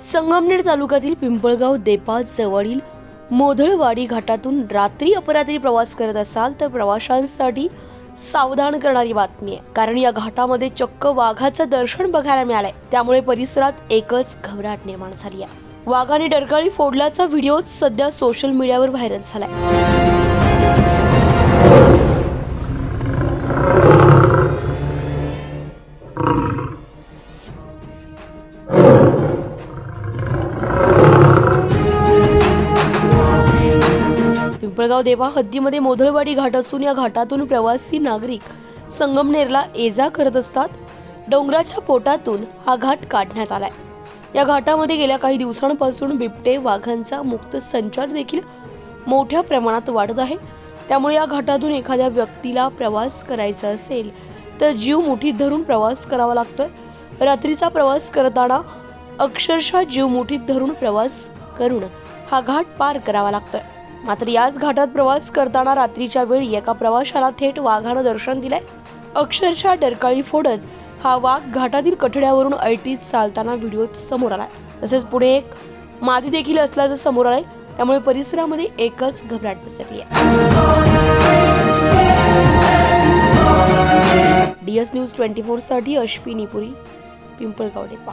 संगमनेर तालुक्यातील पिंपळगाव देपा जवळील मोधळवाडी घाटातून रात्री अपरात्री प्रवास करत असाल तर प्रवाशांसाठी सावधान करणारी बातमी आहे. कारण या घाटामध्ये चक्क वाघाचं दर्शन बघायला मिळालंय. त्यामुळे परिसरात एकच घबराट निर्माण झाली आहे. वाघाने डरकाळी फोडल्याचा व्हिडिओ सध्या सोशल मीडियावर व्हायरल झालाय. पिंपळगाव देवा हद्दीमध्ये मोधळवाडी घाट असून या घाटातून प्रवासी नागरिक संगमनेरला ये जा करत असतात. डोंगराच्या पोटातून हा घाट काढण्यात आलाय. या घाटामध्ये गेल्या काही दिवसांपासून बिबटे वाघांचा मुक्त संचार देखील मोठ्या प्रमाणात वाढत आहे. त्यामुळे या घाटातून एखाद्या व्यक्तीला प्रवास करायचा असेल तर जीव मुठीत धरून प्रवास करावा लागतोय. रात्रीचा प्रवास करताना अक्षरशः जीव मुठीत धरून प्रवास करून हा घाट पार करावा लागतोय. मात्र याच घाटात प्रवास करताना रात्रीच्या वेळी एका प्रवाशाला थेट वाघानं दर्शन दिलंय. अक्षरशः डरकाळी फोडत हा वाघ घाटातील कठड्यावरून ऐटीत चालताना व्हिडिओ समोर आलाय. तसेच पुढे एक मादी देखील असल्याचं समोर आलंय. त्यामुळे परिसरामध्ये एकच घबराट पसरली आहे डीएस न्यूज ट्वेंटी फोरसाठी अश्विनी पुरी पिंपळगाव डेपा.